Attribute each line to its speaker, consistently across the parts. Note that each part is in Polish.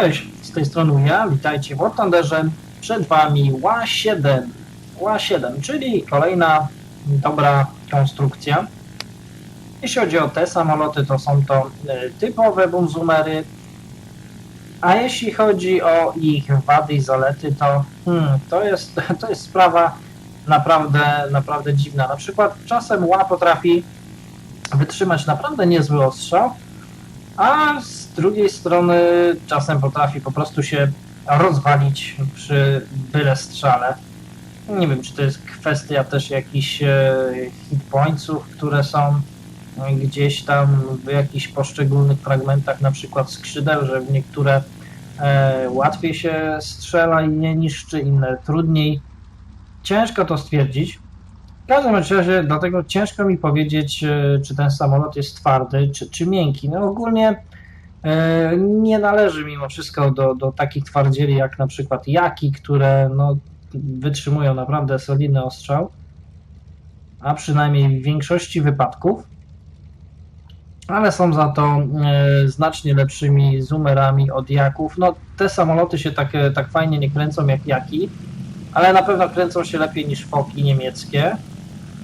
Speaker 1: Cześć, z tej strony ja, witajcie w War Thunderze. Przed Wami ła-7, ła-7, czyli kolejna dobra konstrukcja. Jeśli chodzi o te samoloty, to są to e, typowe bumzumery, a jeśli chodzi o ich wady i zalety, to, hmm, to, jest, to jest sprawa naprawdę, naprawdę dziwna. Na przykład czasem ła potrafi wytrzymać naprawdę niezły ostrzał, a z drugiej strony czasem potrafi po prostu się rozwalić przy byle strzale. Nie wiem, czy to jest kwestia też jakichś e, hit pointsów, które są gdzieś tam w jakichś poszczególnych fragmentach, na przykład skrzydeł, że w niektóre e, łatwiej się strzela i nie niszczy, inne trudniej. Ciężko to stwierdzić. W każdym razie, dlatego ciężko mi powiedzieć, e, czy ten samolot jest twardy, czy, czy miękki. No ogólnie nie należy mimo wszystko do, do takich twardzieli jak na przykład Jaki, które no, wytrzymują naprawdę solidny ostrzał, a przynajmniej w większości wypadków, ale są za to e, znacznie lepszymi zoomerami od Jaków. No te samoloty się tak, e, tak fajnie nie kręcą jak Jaki, ale na pewno kręcą się lepiej niż foki niemieckie.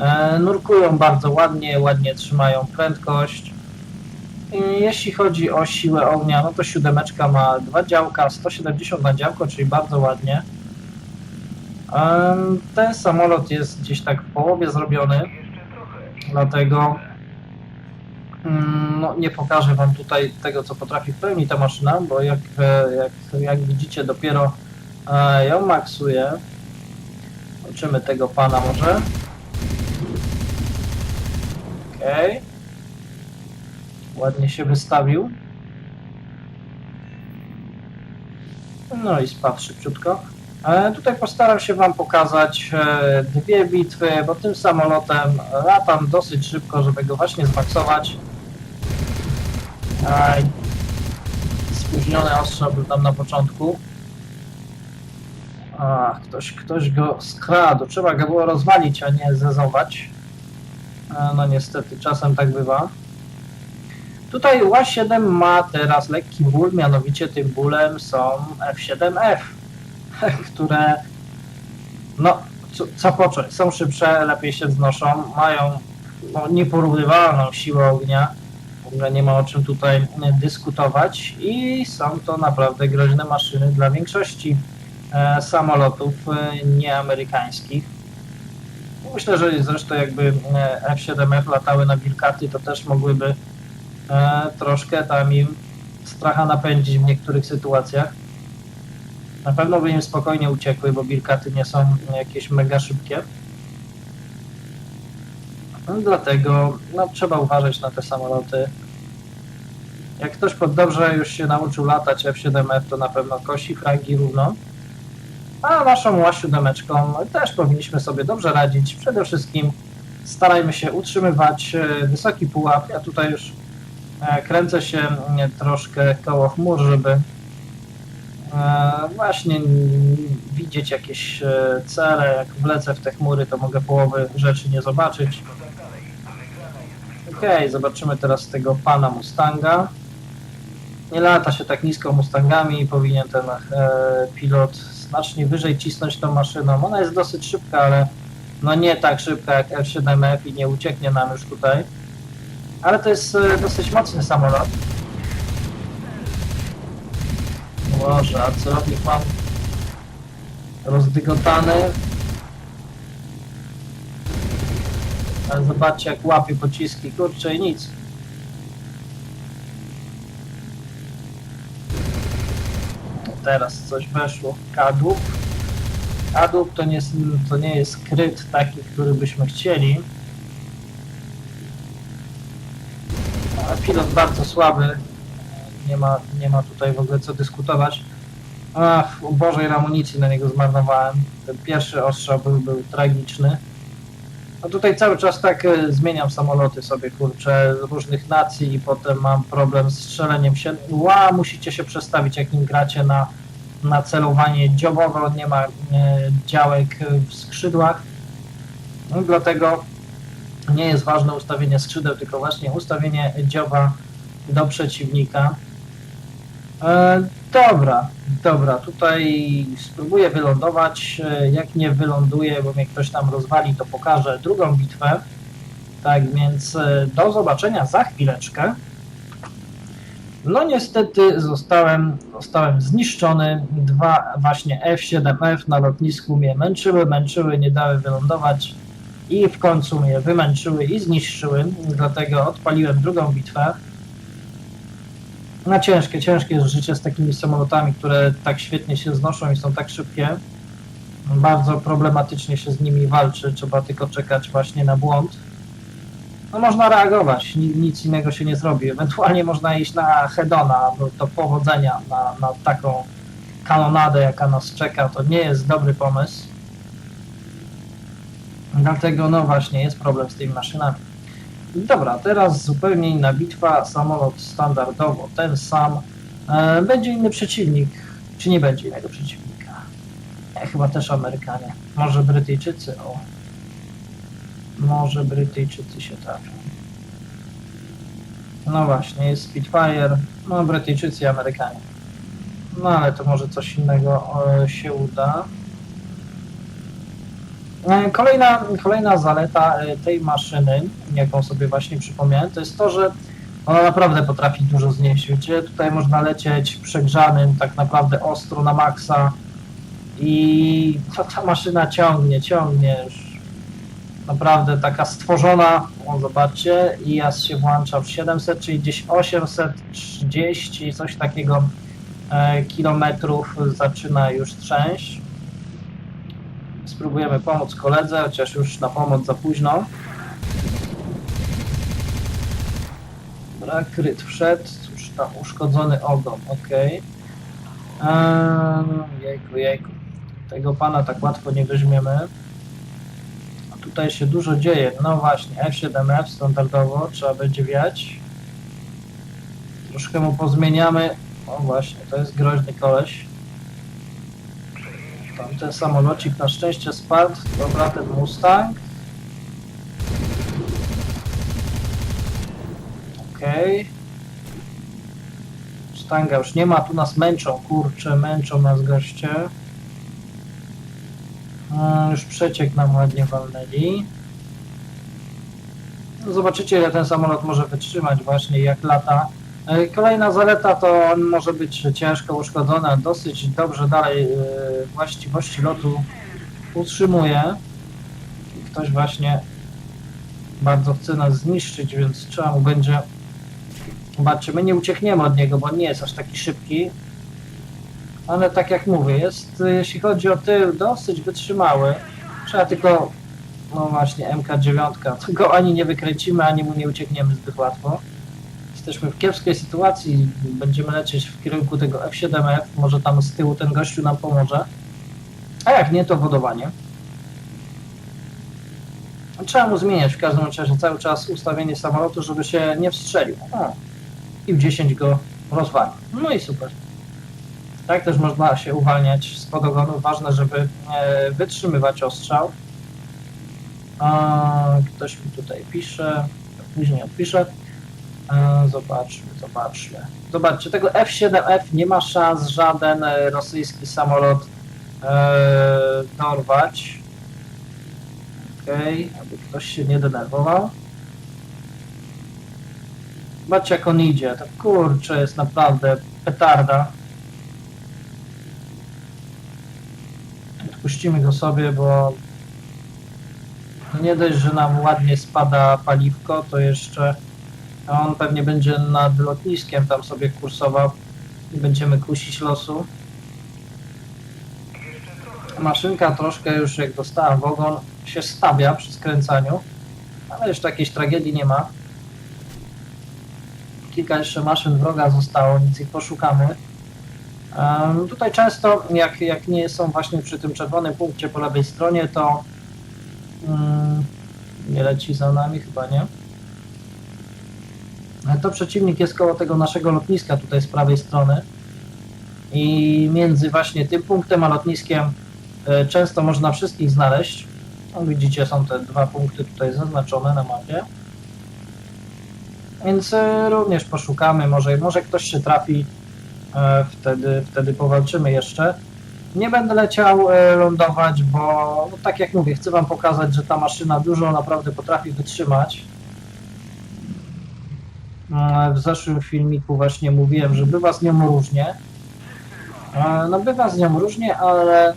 Speaker 1: E, nurkują bardzo ładnie, ładnie trzymają prędkość. Jeśli chodzi o siłę ognia, no to siódemeczka ma dwa działka, 170 na działko, czyli bardzo ładnie. Ten samolot jest gdzieś tak w połowie zrobiony, dlatego mm, no, nie pokażę Wam tutaj tego, co potrafi w pełni ta maszyna, bo jak, e, jak, jak widzicie dopiero e, ją maksuję. Zobaczymy tego pana może. Okej. Ładnie się wystawił. No i spadł szybciutko. E, tutaj postaram się Wam pokazać e, dwie bitwy, bo tym samolotem latam dosyć szybko, żeby go właśnie zmaksować. Aj, spóźniony ostrzał był tam na początku. Ach, ktoś, ktoś go skradł. Trzeba go było rozwalić, a nie zezować. E, No niestety, czasem tak bywa. Tutaj ła-7 ma teraz lekki ból, mianowicie tym bólem są F7F, które no, co, co począć, są szybsze, lepiej się wznoszą, mają no, nieporównywalną siłę ognia, w ogóle nie ma o czym tutaj e, dyskutować i są to naprawdę groźne maszyny dla większości e, samolotów e, nieamerykańskich. Myślę, że zresztą jakby e, F7F latały na wilkaty, to też mogłyby e, troszkę tam im stracha napędzić w niektórych sytuacjach. Na pewno by im spokojnie uciekły, bo wilkaty nie są jakieś mega szybkie. No, dlatego no, trzeba uważać na te samoloty. Jak ktoś pod dobrze już się nauczył latać F7F, to na pewno kosi fragi równo. A naszą ła-7 też powinniśmy sobie dobrze radzić. Przede wszystkim starajmy się utrzymywać e, wysoki pułap. Ja tutaj już e, kręcę się mm, troszkę koło chmur, żeby e, właśnie widzieć jakieś e, cele. Jak wlecę w te chmury, to mogę połowy rzeczy nie zobaczyć. Okej, zobaczymy teraz tego pana Mustanga. Nie lata się tak nisko Mustangami, powinien ten e, pilot znacznie wyżej cisnąć tą maszyną. Ona jest dosyć szybka, ale no nie tak szybka jak F7F i nie ucieknie nam już tutaj. Ale to jest e, dosyć mocny samolot. Boże, a celownik mam rozdygotany. Ale zobaczcie jak łapie pociski, kurczę i nic. Teraz coś weszło. Kadłub. Kadłub to nie, jest, to nie jest kryt taki, który byśmy chcieli. Pilot bardzo słaby. Nie ma, nie ma tutaj w ogóle co dyskutować. Ach, u Bożej amunicji na niego zmarnowałem. Ten pierwszy ostrzał był, był tragiczny. No tutaj cały czas tak e, zmieniam samoloty sobie, kurczę, z różnych nacji i potem mam problem z strzeleniem się. Ła, musicie się przestawić, jak nim gracie na, na celowanie dziobowe, nie ma e, działek w skrzydłach. No, dlatego nie jest ważne ustawienie skrzydeł, tylko właśnie ustawienie dzioba do przeciwnika. E, dobra, dobra, tutaj spróbuję wylądować. E, Jak nie wyląduję, bo mnie ktoś tam rozwali, to pokażę drugą bitwę. Tak więc e, do zobaczenia za chwileczkę. No niestety zostałem, zostałem zniszczony. Dwa właśnie F7F na lotnisku mnie męczyły, męczyły, nie dały wylądować i w końcu mnie wymęczyły i zniszczyły. Dlatego odpaliłem drugą bitwę. No ciężkie, ciężkie jest życie z takimi samolotami, które tak świetnie się znoszą i są tak szybkie. Bardzo problematycznie się z nimi walczy, trzeba tylko czekać właśnie na błąd. No można reagować, ni- nic innego się nie zrobi. Ewentualnie można iść na Hedona, to powodzenia na, na taką kanonadę, jaka nas czeka, to nie jest dobry pomysł. Dlatego, no właśnie, jest problem z tymi maszynami. Dobra, teraz zupełnie inna bitwa. Samolot standardowo ten sam. E, będzie inny przeciwnik. Czy nie będzie innego przeciwnika? E, chyba też Amerykanie. Może Brytyjczycy, o. Może Brytyjczycy się trafią. No właśnie, jest Spitfire. No, Brytyjczycy i Amerykanie. No ale to może coś innego e, się uda. E, Kolejna, kolejna zaleta e, tej maszyny, jaką sobie właśnie przypomniałem, to jest to, że ona naprawdę potrafi dużo znieść. Wiecie, tutaj można lecieć przegrzanym, tak naprawdę ostro na maksa i ta maszyna ciągnie, ciągnie już. Naprawdę taka stworzona, o zobaczcie, i ja się włącza w 700, czyli gdzieś 830, coś takiego e, kilometrów zaczyna już trzęść. Spróbujemy pomóc koledze, chociaż już na pomoc za późno. Dobra, kryt wszedł. Cóż tam, uszkodzony ogon, ok. Eee, jejku, jejku. Tego pana tak łatwo nie weźmiemy. A tutaj się dużo dzieje. No właśnie, F7F standardowo trzeba będzie wiać. Troszkę mu pozmieniamy. O właśnie, to jest groźny koleś. Tamten samolocik na szczęście spadł. Dobra, ten Mustang. Okej. Mustanga już nie ma, tu nas męczą, kurczę, męczą nas goście. Już przeciek nam ładnie walnęli. No Zobaczycie, ile ten samolot może wytrzymać właśnie, jak lata. E, Kolejna zaleta to on może być ciężko uszkodzony, dosyć dobrze dalej e, właściwości lotu utrzymuje. Ktoś właśnie bardzo chce nas zniszczyć, więc trzeba mu będzie... Zobaczcie, my nie uciekniemy od niego, bo on nie jest aż taki szybki. Ale tak jak mówię, jest, e, jeśli chodzi o tył, dosyć wytrzymały. Trzeba tylko, no właśnie, MK9, tylko ani nie wykręcimy, ani mu nie uciekniemy zbyt łatwo jesteśmy w kiepskiej sytuacji, będziemy lecieć w kierunku tego F7F, może tam z tyłu ten gościu nam pomoże. A jak nie, to wodowanie. Trzeba mu zmieniać w każdym razie cały czas ustawienie samolotu, żeby się nie wstrzelił. O, I w 10 go rozwali. No i super. Tak też można się uwalniać z podogonu. Ważne, żeby e, wytrzymywać ostrzał. A, ktoś mi tutaj pisze, później odpiszę. Zobaczmy, zobaczmy. Zobaczcie, tego F7F nie ma szans żaden e, rosyjski samolot e, dorwać. Okej, aby ktoś się nie denerwował. Zobaczcie jak on idzie, to kurczę jest naprawdę petarda. Odpuścimy go sobie, bo nie dość, że nam ładnie spada paliwko, to jeszcze on pewnie będzie nad lotniskiem tam sobie kursował i będziemy kusić losu. Maszynka troszkę już jak dostała w ogon się stawia przy skręcaniu, ale jeszcze jakiejś tragedii nie ma. Kilka jeszcze maszyn wroga zostało, nic ich poszukamy. Em, tutaj często, jak, jak nie są właśnie przy tym czerwonym punkcie po lewej stronie, to mm, nie leci za nami, chyba nie. To przeciwnik jest koło tego naszego lotniska tutaj z prawej strony i między właśnie tym punktem a lotniskiem e, często można wszystkich znaleźć. No, widzicie, są te dwa punkty tutaj zaznaczone na mapie. Więc e, również poszukamy, może, może ktoś się trafi E, wtedy, wtedy powalczymy jeszcze. Nie będę leciał lądować, bo no, tak jak mówię, chcę Wam pokazać, że ta maszyna dużo naprawdę potrafi wytrzymać. E, W zeszłym filmiku właśnie mówiłem, że bywa z nią różnie. E, No bywa z nią różnie, ale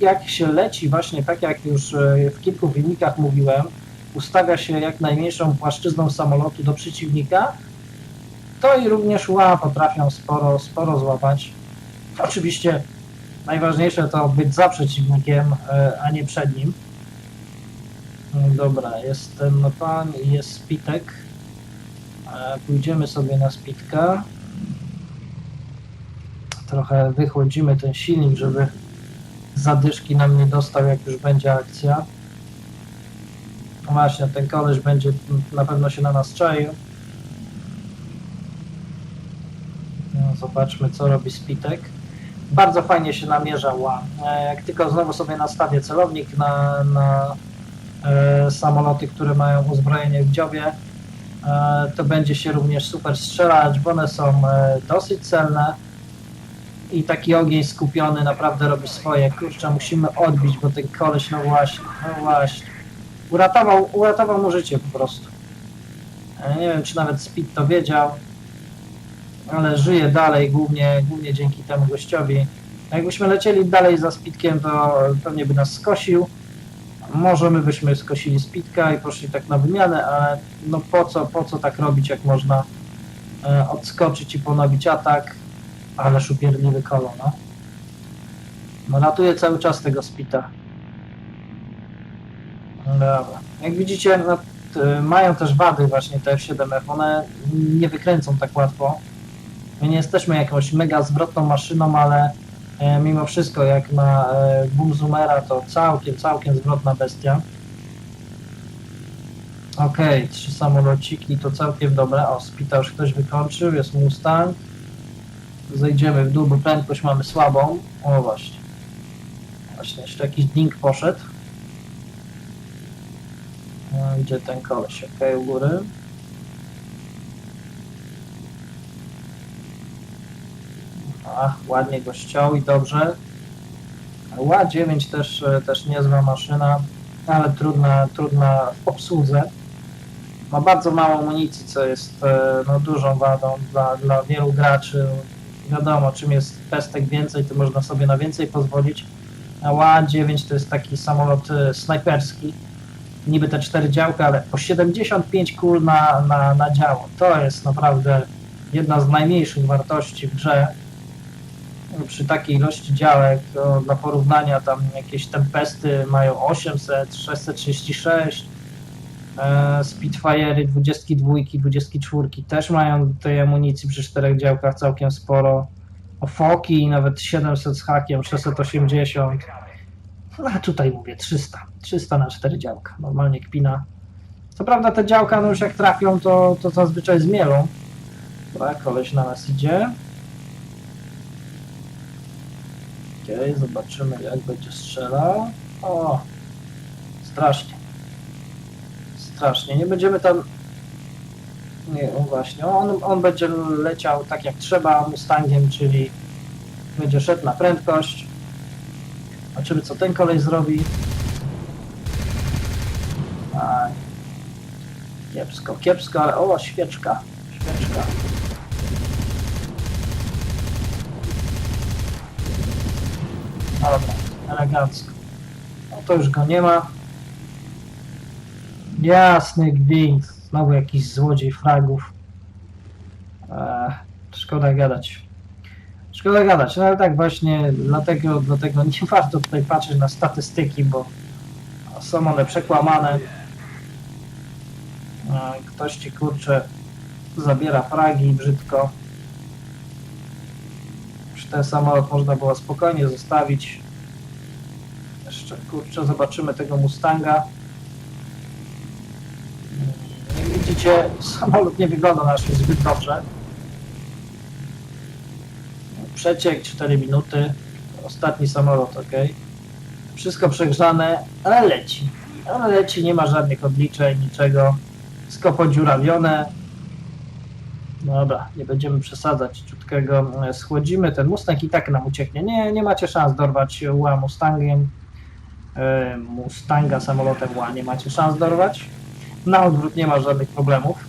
Speaker 1: jak się leci właśnie tak jak już e, w kilku filmikach mówiłem, ustawia się jak najmniejszą płaszczyzną samolotu do przeciwnika, to i również ła potrafią sporo, sporo złapać. Oczywiście najważniejsze to być za przeciwnikiem, a nie przed nim. Dobra, jest ten pan i jest spitek. Pójdziemy sobie na spitka. Trochę wychłodzimy ten silnik, żeby zadyszki nam nie dostał, jak już będzie akcja. Właśnie, ten koleś będzie na pewno się na nas czaił. No, zobaczmy, co robi Spitek. Bardzo fajnie się namierza ła. E, Jak tylko znowu sobie nastawię celownik na, na e, samoloty, które mają uzbrojenie w dziobie, to będzie się również super strzelać, bo one są e, dosyć celne i taki ogień skupiony naprawdę robi swoje. Kurczę, musimy odbić, bo ten koleś, no właśnie, no właśnie. Uratował, uratował mu życie po prostu. E, Nie wiem, czy nawet Speed to wiedział, ale żyje dalej, głównie, głównie dzięki temu gościowi. Jakbyśmy lecieli dalej za Speedkiem, to pewnie by nas skosił. Może my byśmy skosili Speedka i poszli tak na wymianę, ale no po co, po co tak robić, jak można e, odskoczyć i ponowić atak, ale upierdliwy kolo, no. No latuje cały czas tego Spita. No Dobra. Jak widzicie, no, mają też wady właśnie te F7F. One nie wykręcą tak łatwo. My nie jesteśmy jakąś mega zwrotną maszyną, ale mimo wszystko jak na e, boom zoomera to całkiem, całkiem zwrotna bestia. Okej, trzy samolociki to całkiem dobre. O, Spita już ktoś wykończył, jest Mustang. Zejdziemy w dół, bo prędkość mamy słabą. O właśnie. Właśnie, jeszcze jakiś ding poszedł. No, Gdzie ten koleś? Okej, u góry. Ach, ładnie go ściął i dobrze. ła-9 też, e, też niezła maszyna, ale trudna, trudna w obsłudze. Ma bardzo mało amunicji, co jest e, no, dużą wadą dla, dla wielu graczy. Wiadomo, czym jest pestek więcej, to można sobie na więcej pozwolić. A ła-9 to jest taki samolot e, snajperski. Niby te cztery działka, ale po 75 kul na, na, na działo. To jest naprawdę jedna z najmniejszych wartości w grze przy takiej ilości działek, to dla porównania tam jakieś tempesty mają 800, 636, e, Spitfire'y 22, 24 też mają tej amunicji przy czterech działkach całkiem sporo. Foki nawet 700 z hakiem, 680. No, a tutaj mówię 300, 300 na 4 działka, normalnie kpina. Co prawda te działka, no już jak trafią, to, to zazwyczaj zmielą. Dobra, koleś na nas idzie. Okej, zobaczymy jak będzie strzelał. O, strasznie. Strasznie. Nie będziemy tam... Nie, no właśnie. On, on będzie leciał tak jak trzeba Mustangiem, czyli będzie szedł na prędkość. Zobaczymy co ten kolej zrobi. Aj. Kiepsko, kiepsko, ale o, świeczka. Świeczka. Dobra, elegancko. No to już go nie ma. Jasny gwint. Znowu jakiś złodziej fragów. Eee, szkoda gadać. Szkoda gadać, no ale tak właśnie dlatego, dlatego nie warto tutaj patrzeć na statystyki, bo są one przekłamane. Eee, ktoś ci kurczę zabiera fragi brzydko. Ten samolot można było spokojnie zostawić. Jeszcze kurczę, zobaczymy tego Mustanga. Jak widzicie, samolot nie wygląda na się zbyt dobrze. Przeciek 4 minuty. Ostatni samolot, ok. Wszystko przegrzane, ale leci. Ale leci, nie ma żadnych odliczeń, niczego. Wszystko podziurawione. Dobra, nie będziemy przesadzać, ciutkiego e, schłodzimy. Ten Mustang i tak nam ucieknie. Nie, nie macie szans dorwać ła Mustangiem. E, Mustanga samolotem ła nie macie szans dorwać. Na odwrót nie ma żadnych problemów.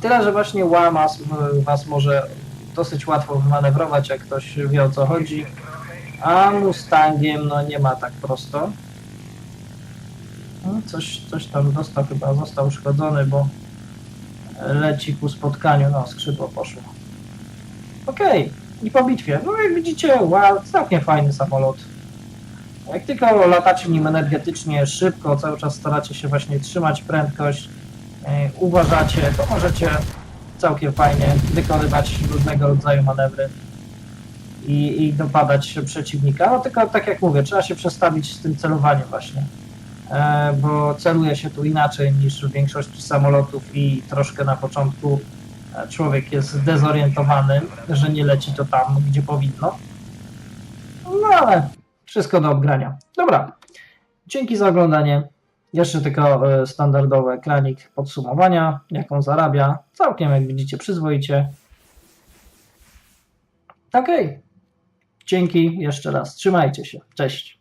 Speaker 1: Tyle, że właśnie ła mas, was może dosyć łatwo wymanewrować, jak ktoś wie o co chodzi. A Mustangiem no nie ma tak prosto. No, coś, coś tam dostał, chyba został uszkodzony, bo leci ku spotkaniu. No, skrzydło poszło. Okej, i po bitwie. No jak widzicie, wow, całkiem fajny samolot. Jak tylko latacie nim energetycznie, szybko, cały czas staracie się właśnie trzymać prędkość, e, uważacie, to możecie całkiem fajnie wykonywać różnego rodzaju manewry i, i dopadać przeciwnika. No tylko tak jak mówię, trzeba się przestawić z tym celowaniem właśnie bo celuje się tu inaczej niż w większości samolotów i troszkę na początku e, człowiek jest zdezorientowany, że nie leci to tam, gdzie powinno. No ale wszystko do obgrania. Dobra, dzięki za oglądanie. Jeszcze tylko e, standardowy ekranik podsumowania, jaką zarabia. Całkiem, jak widzicie, przyzwoicie. Okej. Dzięki jeszcze raz. Trzymajcie się. Cześć.